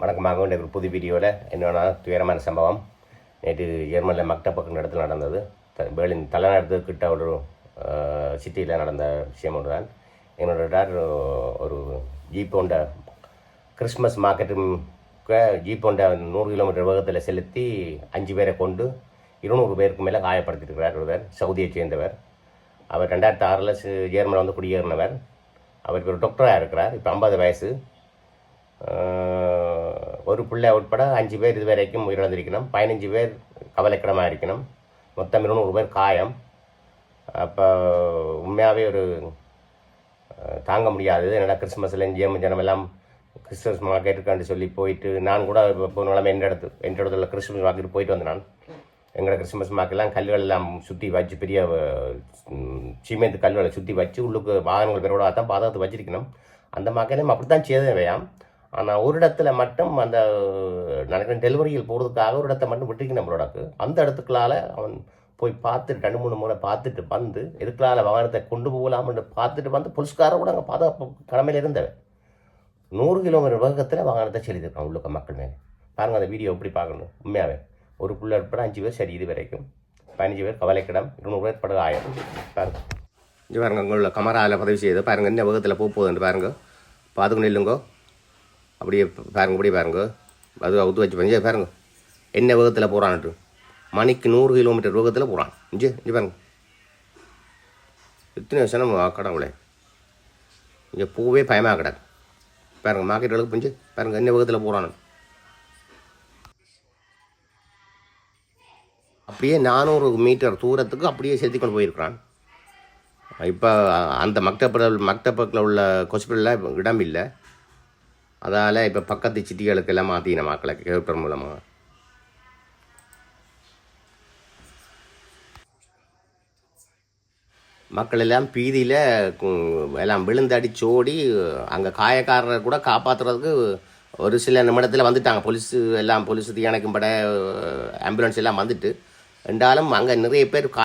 வணக்கமாக இன்றைக்கு ஒரு புது வீடியோவில் என்னென்னா துயரமான சம்பவம். நேற்று ஜெர்மனியில் மக்டப்பக்கம் இடத்துல நடந்தது. த- பெர்லின் தலைநகரத்துக்கிட்ட ஒரு சிட்டியில் நடந்த விஷயம் ஒன்று தான் என்னோட டார் ஒரு ஜீப்போண்ட கிறிஸ்மஸ் மார்க்கெட்டுக்கு ஜீப்போண்ட நூறு கிலோமீட்டர் வேகத்தில் செலுத்தி அஞ்சு பேரை கொண்டு இருநூறு பேருக்கு மேலே காயப்படுத்திருக்கிறார் ஒருவர் சவுதியை சேர்ந்தவர். அவர் ரெண்டாயிரத்தி ஆறில் ஜெர்மனில் வந்து குடியேறினவர். அவருக்கு ஒரு டாக்டராக இருக்கிறார். இப்போ ஐம்பது வயசு. ஒரு பிள்ளை உட்பட அஞ்சு பேர் இது வரைக்கும் உயிரிழந்திருக்கணும். பதினஞ்சு பேர் கவலைக்கிடமாக இருக்கணும். மொத்தம் இருநூறு பேர் காயம். அப்போ உண்மையாகவே ஒரு தாங்க முடியாது. என்னடா கிறிஸ்மஸில் ஜேமன் ஜனம் எல்லாம் கிறிஸ்மஸ் மார்க்கெட்டுக்காண்டு சொல்லி போயிட்டு நான் கூட இப்போ நிலமை எந்த இடத்து எந்த இடத்துல கிறிஸ்மஸ் மார்க்கெட்டு போயிட்டு வந்தேன் நான். எங்களோட கிறிஸ்மஸ் மார்க்கெல்லாம் கல்லுகள் எல்லாம் சுற்றி வச்சு பெரிய சீமேந்து கல்லுகளை சுற்றி வச்சு உள்ளுக்கு வாகனங்கள் பேரோட தான் பாதகத்தை வச்சிருக்கணும். அந்த மார்க்கெட்லையும் அப்படி தான் செய்தவையாம். ஆனால் ஒரு இடத்துல மட்டும் அந்த நடக்கிற டெலிவரியில் போகிறதுக்காக ஒரு இடத்த மட்டும் விட்டுருக்கணும் நம்மளோடக்கு அந்த இடத்துக்குள்ளால அவன் போய் பார்த்துட்டு ரெண்டு மூணு முறை பார்த்துட்டு வந்து எதுக்குள்ளால வாகனத்தை கொண்டு போகலாம்னு பார்த்துட்டு வந்து புலிஸ்கார கூட அங்கே பாதுகாப்பு கடமையில் இருந்தவன் நூறு கிலோமீட்டர் வேகத்தில் வாகனத்தை செலுத்திருக்கான் உள்ளுக்க மக்கள் மேலே. பாருங்கள் அந்த வீடியோ எப்படி பார்க்கணும். உண்மையாகவே ஒரு புள்ள உட்பட அஞ்சு பேர் சரி இது வரைக்கும். பதினஞ்சு பேர் கவலைக்கிடம் இருநூறு பேர் படுக ஆயிரம். பாருங்கள் இங்கே பாருங்க அங்கே உள்ள கமராவில் பதிவு செய்யுது பாருங்கள் என்ன வேகத்தில் போக போகுதுன்னு பாருங்கள் பார்த்துக்கணும் இல்லைங்கோ அப்படியே பாருங்க அப்படியே பாருங்க. அது அவுத்து வச்சு பாருங்க பாருங்க. என்ன வேகத்தில் போகிறான்ட்டு மணிக்கு நூறு கிலோமீட்டர் வேகத்தில் போகிறான் இஞ்சி இங்கே பாருங்க. எத்தனை வருஷம் கடவுளே. இங்கே பூவே பயமாக கிடக்கு. பாருங்க மார்க்கெட் அளவுக்கு புரிஞ்சு பாருங்க என்ன வேகத்தில் போகிறானு அப்படியே நானூறு மீட்டர் தூரத்துக்கு அப்படியே செலுத்தி கொண்டு போயிருக்கிறான். இப்போ அந்த மக்டப்பில் மக்டப்பக்கில் உள்ள ஹாஸ்பிட்டலில் இடம் இல்லை. அதால் இப்போ பக்கத்து சிட்டிகளுக்கு எல்லாம் மாற்றின மக்களை ஹெலிகாப்டர் மூலமாக மக்கள் எல்லாம் பீதியில் எல்லாம் விழுந்தடிச்சு ஓடி அங்கே காயக்காரரை கூட காப்பாற்றுறதுக்கு ஒரு சில நிமிடத்தில் வந்துட்டாங்க. போலீஸ் எல்லாம் போலீஸ் தீயணைக்கும் பட ஆம்புலன்ஸ் எல்லாம் வந்துட்டு. ரெண்டாலும் அங்கே நிறைய பேர் கா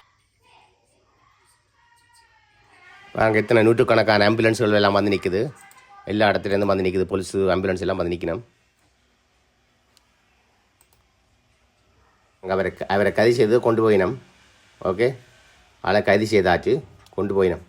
அங்கே எத்தனை நூற்றுக்கணக்கான ஆம்புலன்ஸ்கள் எல்லாம் வந்து நிற்குது எல்லா இடத்துலேருந்து வந்து நிற்குது போலீஸ் ஆம்புலன்ஸ் எல்லாம் வந்து நிற்கணும் அங்கே அவரை அவரை கைது செய்து கொண்டு போயினோம். ஓகே ஆளை கைது செய்தாச்சு. கொண்டு போயினோம்.